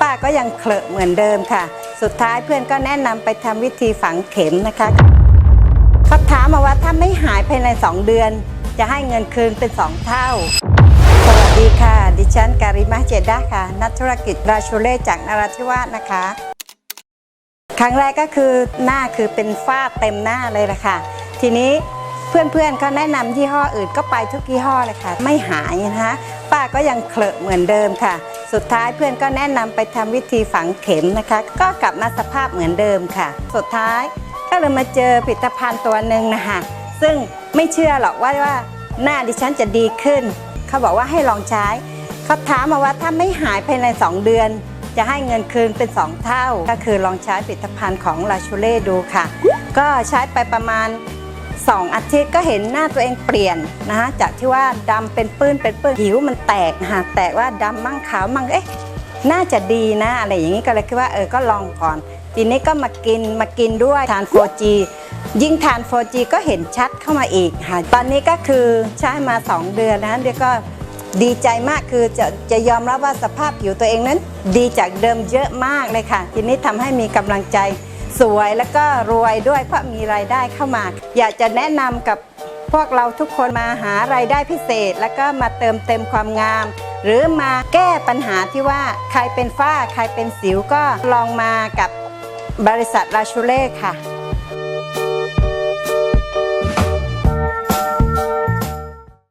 ป้าก็ยังเคลอะเหมือนเดิมค่ะ สุดท้ายเพื่อนก็แนะนำไปทำวิธีฝังเข็มนะคะเขาถามมาว่าถ้าไม่หายภายใน 2 เดือน จะให้เงินคืนเป็น 2 เท่า สวัสดีค่ะ ดิฉันการิมาเจดาค่ะ นักธุรกิจราชูเล่จากนราธิวาสนะคะ ครั้งแรกก็คือหน้าคือเป็นฝ้าเต็มหน้าเลยล่ะค่ะ ทีนี้เพื่อนๆเขาแนะนำยี่ห้ออื่นก็ไปทุกยี่ห้อเลยค่ะ ไม่หายนะคะ ป้าก็ยังเคลอะเหมือนเดิมค่ะ สุดท้ายเพื่อนก็แนะนำไปทำวิธีฝังเข็มนะคะ ก็กลับมาสภาพเหมือนเดิมค่ะ สุดท้ายก็เลยมาเจอผลิตภัณฑ์ตัวหนึ่งนะคะซึ่งไม่เชื่อหรอกว่าว่าหน้าดิฉันจะดีขึ้น เขาบอกว่าให้ลองใช้เขาถามมาว่าถ้าไม่หายภายใน 2 เดือน จะให้เงินคืนเป็น 2 เท่า ก็คือลองใช้ผลิตภัณฑ์ของลาชูเล่ดูค่ะ ก็ใช้ไปประมาณ 2 อาทิตย์ก็เห็นหน้าตัวเองเปลี่ยนนะคะจากที่ว่าดำเป็นปื้นเป็นปื้นผิวมันแตกนะคะแตกว่าดำมั่งขาวมั่งเอ๊ะน่าจะดีนะอะไรอย่างนี้ก็เลยคิดว่าเออก็ลองก่อน ทีนี้ก็มากินมากินด้วยทาน 4G ยิ่งทาน 4G ก็เห็นชัดเข้ามาอีกค่ะตอนนี้ก็คือใช้มา 2 เดือนนะเดี๋ยวก็ดีใจมากคือจะจะยอมรับว่าสภาพผิวตัวเองนั้น ดีจากเดิมเยอะมากเลยค่ะ ทีนี้ทำให้มีกำลังใจ สวยแล้วก็รวยด้วยเพราะมีรายได้เข้ามา อยากจะแนะนำกับพวกเราทุกคนมาหารายได้พิเศษ แล้วก็มาเติมเต็มความงาม หรือมาแก้ปัญหาที่ว่าใครเป็นฝ้าใครเป็นสิวก็ลองมากับบริษัทราชูเล่ค่ะ